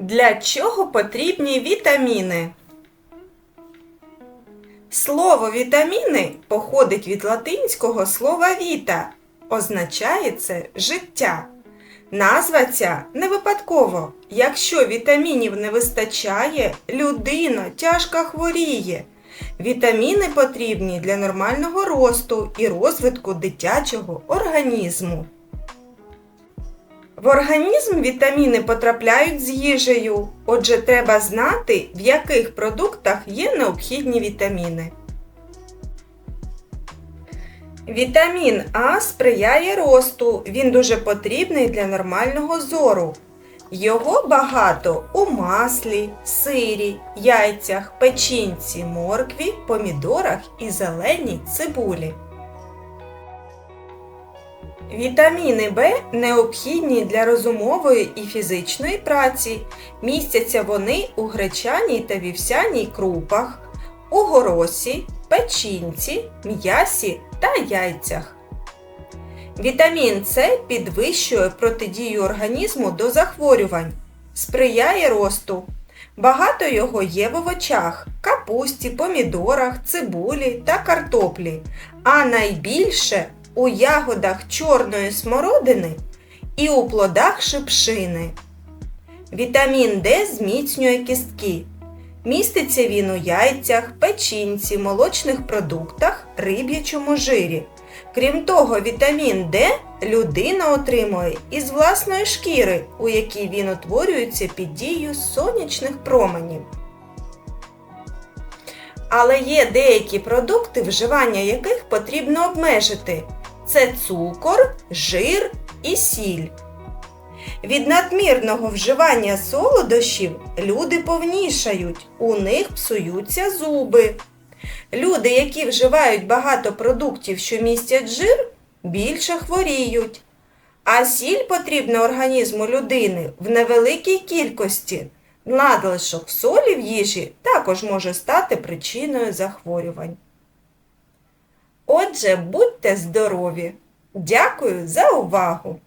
Для чого потрібні вітаміни? Слово вітаміни походить від латинського слова віта. Означає це життя. Назва ця не випадково. Якщо вітамінів не вистачає, людина тяжко хворіє. Вітаміни потрібні для нормального росту і розвитку дитячого організму. В організм вітаміни потрапляють з їжею, отже, треба знати, в яких продуктах є необхідні вітаміни. Вітамін А сприяє росту, він дуже потрібний для нормального зору. Його багато у маслі, сирі, яйцях, печінці, моркві, помідорах і зеленій цибулі. Вітаміни В необхідні для розумової і фізичної праці. Містяться вони у гречаній та вівсяній крупах, у горосі, печінці, м'ясі та яйцях. Вітамін С підвищує протидію організму до захворювань, сприяє росту. Багато його є в овочах, капусті, помідорах, цибулі та картоплі, а найбільше у ягодах чорної смородини і у плодах шипшини. Вітамін Д зміцнює кістки. Міститься він у яйцях, печінці, молочних продуктах, риб'ячому жирі. Крім того, вітамін Д людина отримує із власної шкіри, у якій він утворюється під дією сонячних променів. Але є деякі продукти, вживання яких потрібно обмежити. Це цукор, жир і сіль. Від надмірного вживання солодощів люди повнішають, у них псуються зуби. Люди, які вживають багато продуктів, що містять жир, більше хворіють. А сіль потрібна організму людини в невеликій кількості. Надлишок солі в їжі також може стати причиною захворювань. Отже, будьте здорові! Дякую за увагу!